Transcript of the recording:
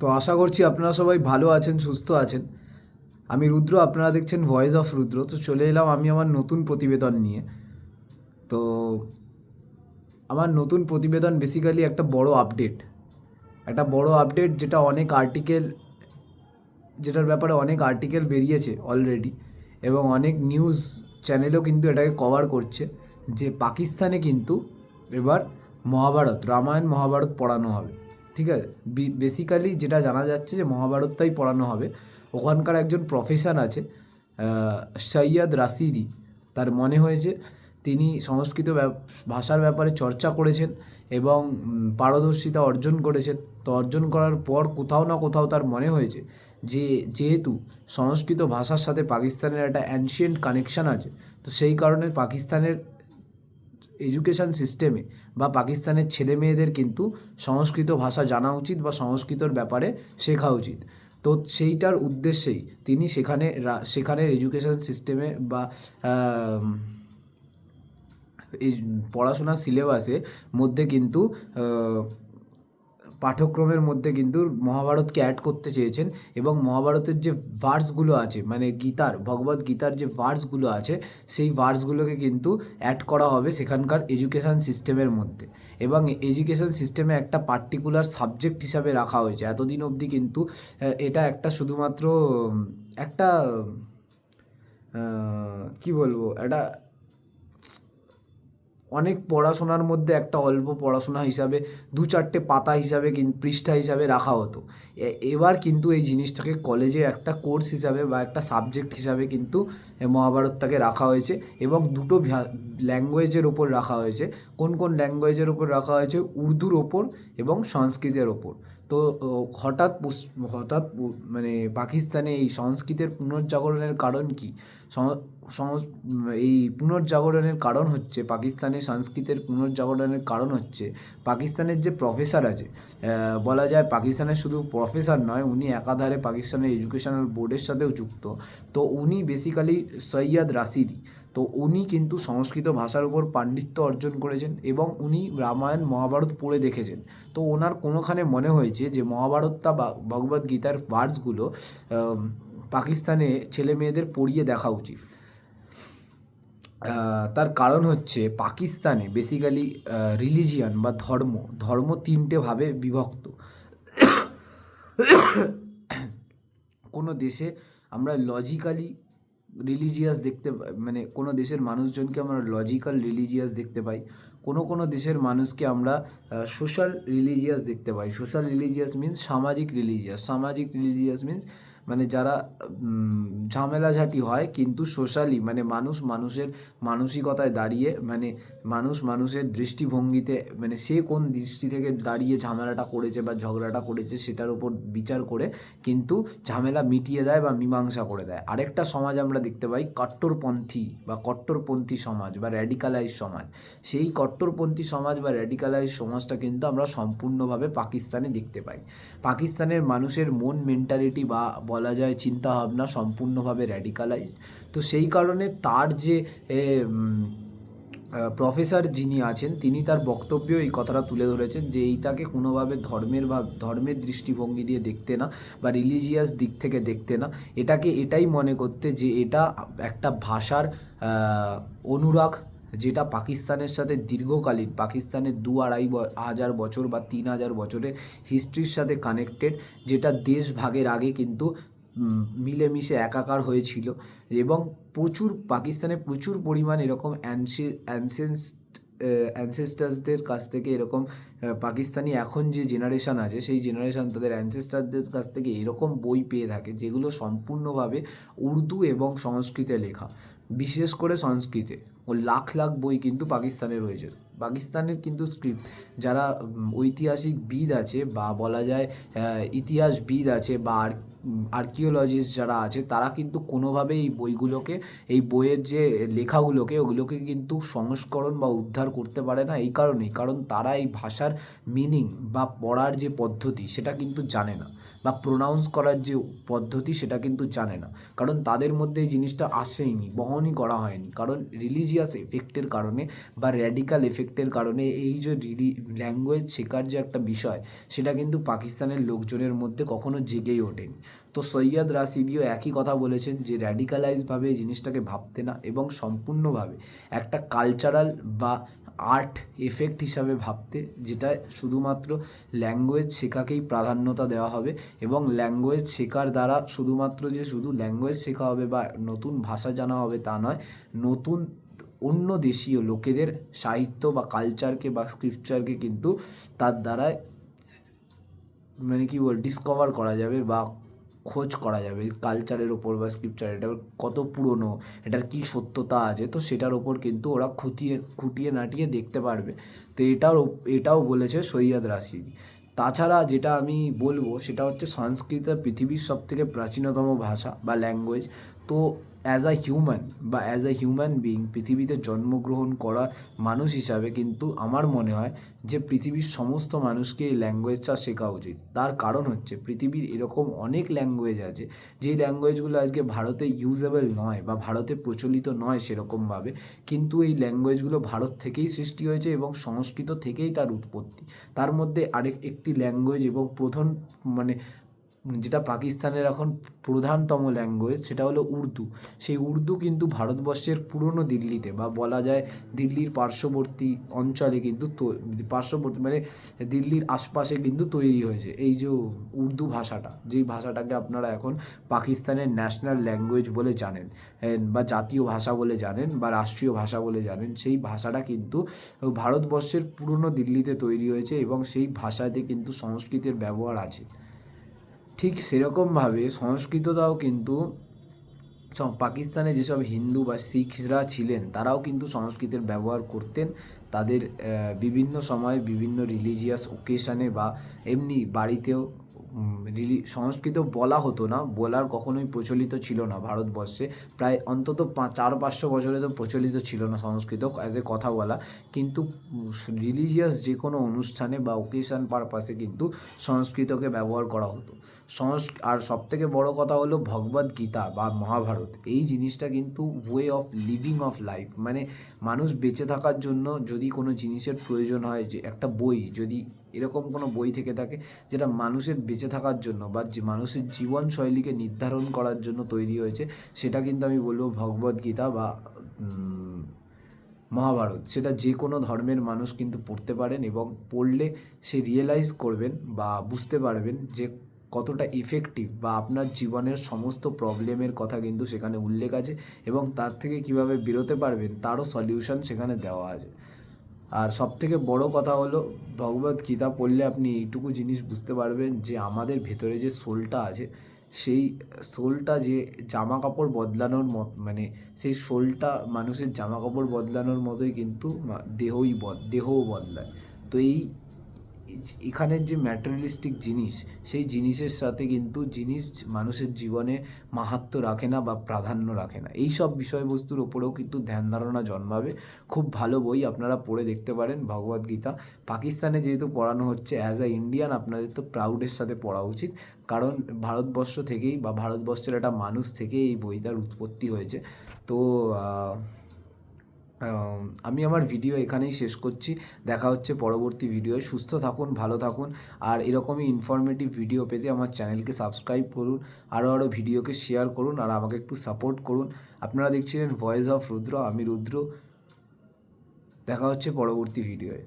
তো আশা করছি আপনারা সবাই ভালো আছেন, সুস্থ আছেন। আমি রুদ্র, আপনারা দেখছেন ভয়েস অফ রুদ্র। তো চলে এলাম আমি আমার নতুন প্রতিবেদন নিয়ে। তো আমার নতুন প্রতিবেদন বেসিক্যালি একটা বড় আপডেট একটা বড় আপডেট যেটা অনেক আর্টিকেল যেটার ব্যাপারে অনেক আর্টিকেল বেরিয়েছে অলরেডি এবং অনেক নিউজ চ্যানেলও কিন্তু এটাকে কভার করছে। যে পাকিস্তানে কিন্তু এবার মহাভারত, রামায়ণ মহাভারত পড়ানো হবে। ঠিক আছে? বেসিক্যালি যেটা জানা যাচ্ছে যে মহাভারতটাই পড়ানো হবে। ওখানকার একজন প্রফেসর আছে সৈয়দ রাশিদি। তার মনে হয়েছে তিনি সংস্কৃত ভাষার ব্যাপারে চর্চা করেছেন এবং পারদর্শিতা অর্জন করেছেন। তো অর্জন করার পর কোথাও না কোথাও তার মনে হয়েছে যে, যেহেতু সংস্কৃত ভাষার সাথে পাকিস্তানের একটা অ্যানশিয়েন্ট কানেকশান আছে, তো সেই কারণে পাকিস্তানের এডুকেশান সিস্টেমে বা পাকিস্তানের ছেলে মেয়েদের কিন্তু সংস্কৃত ভাষা জানা উচিত বা সংস্কৃতর ব্যাপারে শেখা উচিত। তো সেইটার উদ্দেশ্যেই তিনি সেখানে সেখানের এডুকেশান সিস্টেমে বা এই পড়াশোনার সিলেবাসে মধ্যে কিন্তু পাঠ্যক্রমের মধ্যে কিন্তু মহাভারতকে অ্যাড করতে চেয়েছেন এবং মহাভারতের যে ভার্সগুলো আছে মানে গীতার, ভগবত গীতার যে ভার্সগুলো আছে, সেই ভার্সগুলোকে কিন্তু অ্যাড করা হবে সেখানকার এডুকেশান সিস্টেমের মধ্যে। এবং এডুকেশান সিস্টেমে একটা পার্টিকুলার সাবজেক্ট হিসাবে রাখা হয়েছে। এতদিন অবধি কিন্তু এটা একটা শুধুমাত্র একটা কি বলব, একটা অনেক পড়াশোনার মধ্যে একটা অল্প পড়াশোনা হিসাবে, দু চারটে পাতা হিসাবে পৃষ্ঠা হিসাবে রাখা হতো। এবার কিন্তু এই জিনিসটাকে কলেজে একটা কোর্স হিসাবে বা একটা সাবজেক্ট হিসাবে কিন্তু মহাভারতটাকে রাখা হয়েছে এবং দুটো ল্যাঙ্গুয়েজের ওপর রাখা হয়েছে। কোন কোন ল্যাঙ্গুয়েজের ওপর রাখা হয়েছে? উর্দুর ওপর এবং সংস্কৃতের ওপর। তো হঠাৎ হঠাৎ মানে পাকিস্তানে এই সংস্কৃতের পুনর্জাগরণের কারণ কি? এই পুনর্জাগরণের কারণ হচ্ছে, পাকিস্তানের সংস্কৃতের পুনর্জাগরণের কারণ হচ্ছে, পাকিস্তানের যে প্রফেসর আছে বলা যায় পাকিস্তানের শুধু প্রফেসর নয়, উনি একাধারে পাকিস্তানের এডুকেশনাল বোর্ডের সাথেও যুক্ত। তো উনি বেসিক্যালি সৈয়দ রাশিদি। তো উনি কিন্তু সংস্কৃত ভাষার উপর পাণ্ডিত্য অর্জন করেছেন এবং উনি রামায়ণ, মহাভারত পড়ে দেখেছেন। তো ওনার কোনোখানে মনে হয়েছে যে মহাভারতটা বা ভগবদ গীতার ভার্সগুলো পাকিস্তানে ছেলে মেয়েদের পড়িয়ে দেখা উচিত। তার কারণ হচ্ছে পাকিস্তানে বেসিক্যালি রিলিজিয়ান বা ধর্ম ধর্ম তিনটে ভাবে বিভক্ত। কোনো দেশে আমরা লজিক্যালি রিলিজিয়াস দেখতে মানে কোনো দেশের মানুষজনকে আমরা লজিক্যাল রিলিজিয়াস দেখতে পাই, কোনো কোনো দেশের মানুষকে আমরা সোশ্যাল রিলিজিয়াস দেখতে পাই। সোশ্যাল রিলিজিয়াস মিন্স সামাজিক রিলিজিয়াস সামাজিক রিলিজিয়াস মিন্স মানে যারা ঝামেলাঝাটি হয় কিন্তু সোশ্যালি মানে মানুষ মানুষের মানসিকতায় দাঁড়িয়ে মানে মানুষ মানুষের দৃষ্টিভঙ্গিতে মানে সে কোন দৃষ্টি থেকে দাঁড়িয়ে ঝামেলাটা করেছে বা ঝগড়াটা করেছে সেটার উপর বিচার করে কিন্তু ঝামেলা মিটিয়ে দেয় বা মীমাংসা করে দেয়। আরেকটা সমাজ আমরা দেখতে পাই কট্টরপন্থী বা কট্টরপন্থী সমাজ বা র্যাডিকালাইজ সমাজ। সেই কট্টরপন্থী সমাজ বা র্যাডিকালাইজ সমাজটা কিন্তু আমরা সম্পূর্ণভাবে পাকিস্তানে দেখতে পাই। পাকিস্তানের মানুষের মন মেন্টালিটি বা বলা যায় চিন্তাভাবনা সম্পূর্ণভাবে র্যাডিকালাইজ তো সেই কারণে তার যে প্রফেসর যিনি আছেন, তিনি তার বক্তব্যে এই কথাটা তুলে ধরেছেন যে এইটাকে কোনোভাবে ধর্মের বা, ধর্মের দৃষ্টিভঙ্গি দিয়ে দেখতে না বা রিলিজিয়াস দিক থেকে দেখতে না। এটাকে এটাই মনে করতে যে এটা একটা ভাষার অনুরাগ যেটা পাকিস্তানের সাথে দীর্ঘকালীন, পাকিস্তানের দু আড়াই হাজার বছর বা তিন হাজার বছরের হিস্ট্রির সাথে কানেক্টেড যেটা দেশ ভাগের আগে কিন্তু মিলেমিশে একাকার হয়েছিল। এবং প্রচুর, পাকিস্তানে প্রচুর পরিমাণ এরকম অ্যানসেন্স অ্যানসেস্টার্সদের কাছ থেকে এরকম পাকিস্তানি এখন যে জেনারেশান আছে, সেই জেনারেশান তাদের অ্যানসেস্টারদের কাছ থেকে এরকম বই পেয়ে থাকে, যেগুলো সম্পূর্ণভাবে উর্দু এবং সংস্কৃতে লেখা। বিশেষ করে সংস্কৃতে। ও লাখ লাখ বই কিন্তু পাকিস্তানে রয়েছে পাকিস্তানের কিন্তু স্ক্রিপ্ট যারা ঐতিহাসিক বিদ আছে বা বলা যায় ইতিহাসবিদ আছে বা আর্কিওলজিস্ট যারা আছে, তারা কিন্তু কোনোভাবেই এই বইগুলোকে, এই বইয়ের যে লেখাগুলোকে, ওগুলোকে কিন্তু সংস্করণ বা উদ্ধার করতে পারে না। এই কারণেই, কারণ তারা এই ভাষার মিনিং বা পড়ার যে পদ্ধতি, সেটা কিন্তু জানে না। বা প্রোনাউন্স করার যে পদ্ধতি, সেটা কিন্তু জানে না। কারণ তাদের মধ্যে এই জিনিসটা আসেইনি, বহনই করা হয়নি। কারণ রিলিজিয়াস এফেক্টের কারণে বা র্যাডিক্যাল এফেক্ট এফেক্টের কারণে এই যে ল্যাঙ্গুয়েজ শেখার যে একটা বিষয়, সেটা কিন্তু পাকিস্তানের লোকজনের মধ্যে কখনো জেগেই ওঠেনি। তো সৈয়দ রাশিদিও একই কথা বলেছেন যে র্যাডিকালাইজভাবে এই জিনিসটাকে ভাবতে না এবং সম্পূর্ণভাবে একটা কালচারাল বা আর্ট এফেক্ট হিসাবে ভাবতে, যেটা শুধুমাত্র ল্যাঙ্গুয়েজ শেখাকেই প্রাধান্যতা দেওয়া হবে এবং ল্যাঙ্গুয়েজ শেখার দ্বারা শুধুমাত্র যে শুধু ল্যাঙ্গুয়েজ শেখা হবে বা নতুন ভাষা জানা হবে তা নয়, নতুন অন্য দেশীয় লোকেদের সাহিত্য বা কালচারকে বা স্ক্রিপচারকে কিন্তু তার দ্বারায় মানে কি বল ডিসকভার করা যাবে বা খোঁজ করা যাবে কালচারের ওপর বা স্ক্রিপচার এটা কত পুরনো, এটার কী সত্যতা আছে, তো সেটার ওপর কিন্তু ওরা খুঁটিয়ে খুঁটিয়ে নাটিয়ে দেখতে পারবে। তো এটার এটাও বলেছে সৈয়দ রাশিদি। তাছাড়া যেটা আমি বলব, সেটা হচ্ছে সংস্কৃত পৃথিবীর সব থেকে প্রাচীনতম ভাষা বা ল্যাঙ্গুয়েজ তো অ্যাজ আ হিউম্যান বা অ্যাজ আ হিউম্যান বিং পৃথিবীতে জন্মগ্রহণ করা মানুষ হিসাবে কিন্তু আমার মনে হয় যে পৃথিবীর সমস্ত মানুষকে এই ল্যাঙ্গুয়েজটা শেখা উচিত। তার কারণ হচ্ছে পৃথিবীর এরকম অনেক ল্যাঙ্গুয়েজ আছে, যেই ল্যাঙ্গুয়েজগুলো আজকে ভারতে ইউজেবল নয় বা ভারতে প্রচলিত নয় সেরকমভাবে কিন্তু এই ল্যাঙ্গুয়েজগুলো ভারত থেকেই সৃষ্টি হয়েছে এবং সংস্কৃত থেকেই তার উৎপত্তি। তার মধ্যে আরেক একটি ল্যাঙ্গুয়েজ এবং প্রধান মানে যেটা পাকিস্তানের এখন প্রধানতম ল্যাঙ্গুয়েজ সেটা হলো উর্দু। সেই উর্দু কিন্তু ভারতবর্ষের পুরনো দিল্লিতে বা বলা যায় দিল্লির পার্শ্ববর্তী অঞ্চলে কিন্তু পার্শ্ববর্তী মানে দিল্লির আশপাশে কিন্তু তৈরি হয়েছে। এই যে উর্দু ভাষাটা, যেই ভাষাটাকে আপনারা এখন পাকিস্তানের ন্যাশনাল ল্যাঙ্গুয়েজ বলে জানেন বা জাতীয় ভাষা বলে জানেন, বা রাষ্ট্রীয় ভাষা বলে জানেন, সেই ভাষাটা কিন্তু ভারতবর্ষের পুরনো দিল্লিতে তৈরি হয়েছে এবং সেই ভাষাতে কিন্তু সংস্কৃতের ব্যবহার আছে। ঠিক সেরকমভাবে সংস্কৃতটাও কিন্তু পাকিস্তানে যেসব হিন্দু বা শিখরা ছিলেন, তারাও কিন্তু সংস্কৃতের ব্যবহার করতেন। তাদের বিভিন্ন সময় বিভিন্ন রিলিজিয়াস ওকেশনে বা এমনি বাড়িতেও সংস্কৃত বলা হতো না, বলার কখনোই প্রচলিত ছিল না ভারতবর্ষে। প্রায় অন্তত চার পাঁচশো বছরে তো প্রচলিত ছিল না সংস্কৃত অ্যাজ এ কথা বলা। কিন্তু রিলিজিয়াস যে কোনো অনুষ্ঠানে বা ওকেশন পারপাসে কিন্তু সংস্কৃতকে ব্যবহার করা হতো। সংস, আর সবথেকে বড় কথা হলো ভগবদ গীতা বা মহাভারত। এই জিনিসটা কিন্তু way of living of life মানে মানুষ বেঁচে থাকার জন্য যদি কোনো জিনিসের প্রয়োজন হয় যে একটা বই, যদি এরকম কোনো বই থেকে থাকে যেটা মানুষের বেঁচে থাকার জন্য বা যে মানুষের জীবনশৈলীকে নির্ধারণ করার জন্য তৈরি হয়েছে, সেটা কিন্তু আমি বলব ভগবদ গীতা বা মহাভারত। সেটা যে কোনো ধর্মের মানুষ কিন্তু পড়তে পারেন এবং পড়লে সে রিয়েলাইজ করবেন বা বুঝতে পারবেন যে কতটা ইফেক্টিভ বা আপনার জীবনের সমস্ত প্রবলেমের কথা কিন্তু সেখানে উল্লেখ আছে এবং তার থেকে কীভাবে বেরোতে পারবেন তারও সলিউশন সেখানে দেওয়া আছে। আর সব থেকে বড় কথা হলো, ভগবত গীতা পড়লে আপনি এইটুকু জিনিস বুঝতে পারবেন যে আমাদের ভেতরে যে সোলটা আছে, সেই সোলটা যে জামা কাপড় বদলানোর মত মানে সেই সোলটা মানুষের জামা কাপড় বদলানোর মতোই কিন্তু দেহই বদ, দেহও বদলায়। তো এই এখানের যে ম্যাটেরিয়ালিস্টিক জিনিস, সেই জিনিসের সাথে কিন্তু জিনিস মানুষের জীবনে মাহাত্ম্য রাখে না বা প্রাধান্য রাখে না। এই সব বিষয়বস্তুর ওপরেও কিন্তু ধ্যান ধারণা জন্মাবে। খুব ভালো বই আপনারা পড়ে দেখতে পারেন ভগবদ্গীতা পাকিস্তানে যেহেতু পড়ানো হচ্ছে অ্যাজ আ ইন্ডিয়ান আপনাদের তো প্রাউডের সাথে পড়া উচিত। কারণ ভারতবর্ষ থেকেই বা ভারতবর্ষের একটা মানুষ থেকেই এই বইটার উৎপত্তি হয়েছে। তো আমি আমার ভিডিও এখানেই শেষ করছি। দেখা হচ্ছে পরবর্তী ভিডিওয় সুস্থ থাকুন, ভালো থাকুন। আর এরকমই ইনফরমেটিভ ভিডিও পেতে আমার চ্যানেলকে সাবস্ক্রাইব করুন আরও আরও ভিডিওকে শেয়ার করুন, আর আমাকে একটু সাপোর্ট করুন। আপনারা দেখছিলেন ভয়েস অফ রুদ্র, আমি রুদ্র। দেখা হচ্ছে পরবর্তী ভিডিওয়